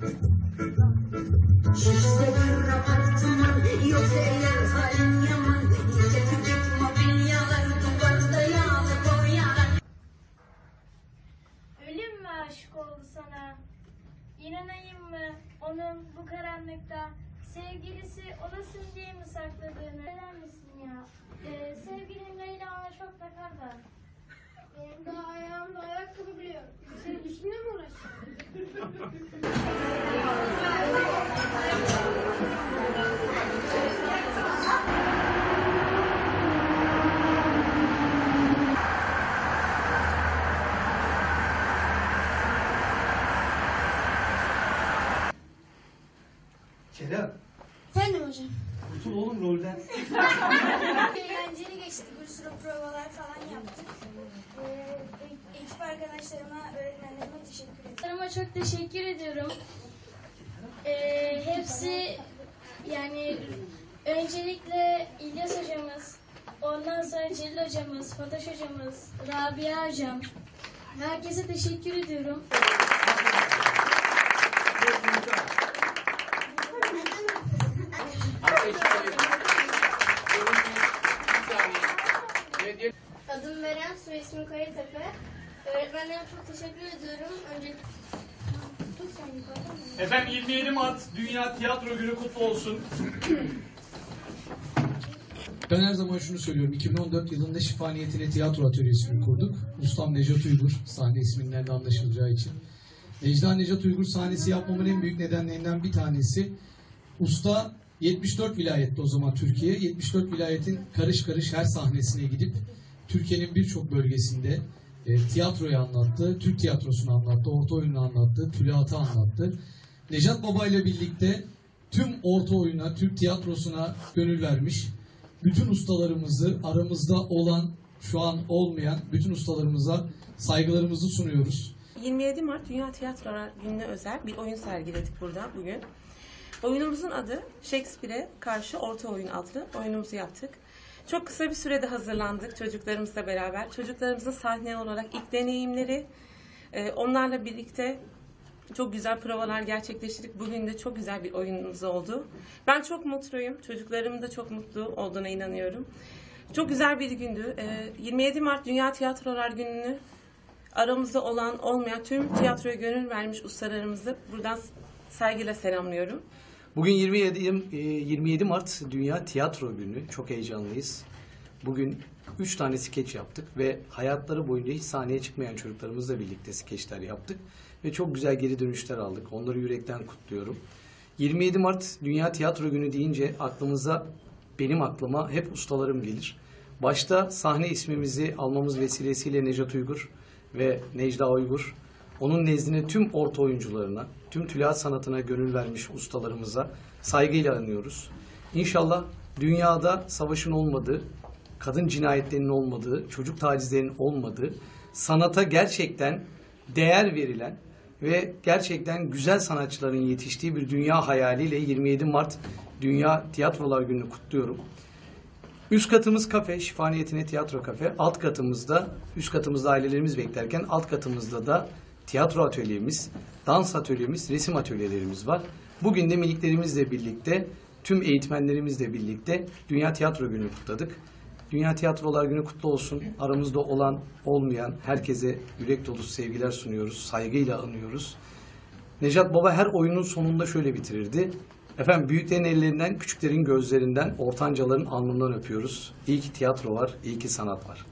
Ölüm mü aşık oldu sana? İnanayım mı onun bu karanlıkta sevgilisi olasın diye mi sakladığını? Neler misin ya? Ee, sevgilim Leyla ona çok takar da. Daha ayağımda ayakkabı bile yok. Senin üstüne mi? Kerem, Efendim hocam. kurtul oğlum rolden. Eğlenceli geçti. Bir sürü provalar falan yaptık. Ee, ekip arkadaşlarıma, öğretmenlerime Ama çok teşekkür ediyorum. Ee, hepsi yani öncelikle İlyas hocamız, ondan sonra Celil hocamız, Fatoş hocamız, Rabia hocam. Herkese teşekkür ediyorum. Adım Beren, soy ismim Kayıtepe. Öğretmenlerime çok teşekkür ediyorum. Önce Tut sen yukarıda mı? Efendim 27 Mart Dünya Tiyatro Günü kutlu olsun. Ben her zaman şunu söylüyorum. 2014 yılında Şifa Niyetine Tiyatro Atölyesi'ni kurduk. Ustam Necat Uygur, sahne isminden de anlaşılacağı için. Necda Necat Uygur sahnesi yapmamın en büyük nedenlerinden bir tanesi. Usta 74 vilayette o zaman Türkiye. 74 vilayetin karış karış her sahnesine gidip Türkiye'nin birçok bölgesinde e, tiyatroyu anlattı, Türk tiyatrosunu anlattı, orta oyunu anlattı, tülahatı anlattı. Necat Baba ile birlikte tüm orta oyuna, Türk tiyatrosuna gönül vermiş. Bütün ustalarımızı, aramızda olan, şu an olmayan bütün ustalarımıza saygılarımızı sunuyoruz. 27 Mart Dünya Tiyatrolar Günü'ne özel bir oyun sergiledik burada bugün. Oyunumuzun adı Shakespeare'e karşı orta oyun adlı oyunumuzu yaptık. Çok kısa bir sürede hazırlandık çocuklarımızla beraber. Çocuklarımızın sahne olarak ilk deneyimleri, e, onlarla birlikte çok güzel provalar gerçekleştirdik. Bugün de çok güzel bir oyunumuz oldu. Ben çok mutluyum. Çocuklarım da çok mutlu olduğuna inanıyorum. Çok güzel bir gündü. E, 27 Mart Dünya Tiyatrolar Günü'nü aramızda olan olmayan tüm tiyatroya gönül vermiş ustalarımızı buradan saygıyla selamlıyorum. Bugün 27, e, 27 Mart Dünya Tiyatro Günü. Çok heyecanlıyız. Bugün 3 tane skeç yaptık ve hayatları boyunca hiç sahneye çıkmayan çocuklarımızla birlikte skeçler yaptık. Ve çok güzel geri dönüşler aldık. Onları yürekten kutluyorum. 27 Mart Dünya Tiyatro Günü deyince aklımıza, benim aklıma hep ustalarım gelir. Başta sahne ismimizi almamız vesilesiyle Necat Uygur ve Necda Uygur onun nezdine tüm orta oyuncularına, tüm tülahat sanatına gönül vermiş ustalarımıza saygıyla anıyoruz. İnşallah dünyada savaşın olmadığı, kadın cinayetlerinin olmadığı, çocuk tacizlerinin olmadığı, sanata gerçekten değer verilen ve gerçekten güzel sanatçıların yetiştiği bir dünya hayaliyle 27 Mart Dünya Tiyatrolar Günü'nü kutluyorum. Üst katımız kafe, şifa niyetine tiyatro kafe. Alt katımızda, üst katımızda ailelerimiz beklerken alt katımızda da tiyatro atölyemiz, dans atölyemiz, resim atölyelerimiz var. Bugün de miniklerimizle birlikte, tüm eğitmenlerimizle birlikte Dünya Tiyatro Günü kutladık. Dünya Tiyatrolar Günü kutlu olsun. Aramızda olan, olmayan herkese yürek dolusu sevgiler sunuyoruz, saygıyla anıyoruz. Necat Baba her oyunun sonunda şöyle bitirirdi. Efendim büyüklerin ellerinden, küçüklerin gözlerinden, ortancaların alnından öpüyoruz. İyi ki tiyatro var, iyi ki sanat var.